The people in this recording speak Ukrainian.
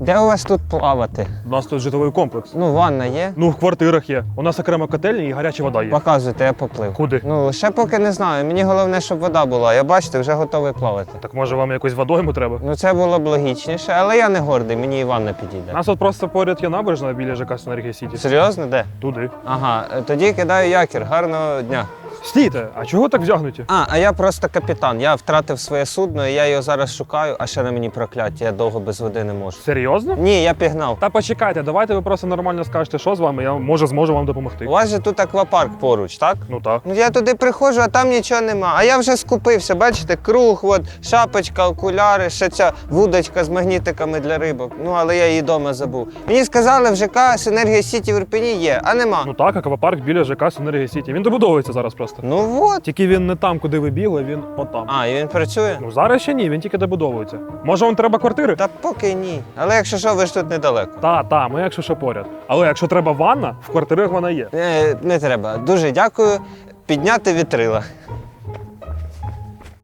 Де у вас тут плавати? У нас тут житловий комплекс. Ну, ванна є. Ну, в квартирах є. У нас окрема котельня і гаряча вода є. Показуйте, я поплив. Куди? Ну, ще поки не знаю. Мені головне, щоб вода була. Я бачите, вже готовий плавати. Так може вам якось водойму треба? Ну, це було б логічніше, але я не гордий, мені і ванна підійде. У нас от просто поряд є набережна біля ЖК Синергія Сіті. Серйозно, де? Туди. Ага, тоді кидаю якір. Гарного дня. Стійте, а чого так вдягнуті? А, а я просто капітан. Я втратив своє судно, і я його зараз шукаю, а ще на мені прокляття. Я довго без води не можу. Серйозно? Ні, я пігнав. Та почекайте, давайте ви просто нормально скажете, що з вами, я може зможу вам допомогти. У вас же тут аквапарк поруч, так? Ну так. Ну я туди приходжу, а там нічого нема. А я вже скупився, бачите, круг, от, шапочка, окуляри, ще ця вудочка з магнітиками для рибок. Ну, але я її вдома забув. Мені сказали, в ЖК Синергія Сіті в Ірпені є, а нема. Ну так, аквапарк біля ЖК Синергія Сіті. Він добудовується зараз просто. Ну от. Тільки він не там, куди ви бігли, він отам. А, і він працює? Ну зараз ще ні, він тільки добудовується. Може вам треба квартири? Та поки ні. Але якщо що, ви ж тут недалеко. Та, та, ми якщо що поряд. Але якщо треба ванна, в квартирах вона є. Не, не треба. Дуже дякую. Підняти вітрила.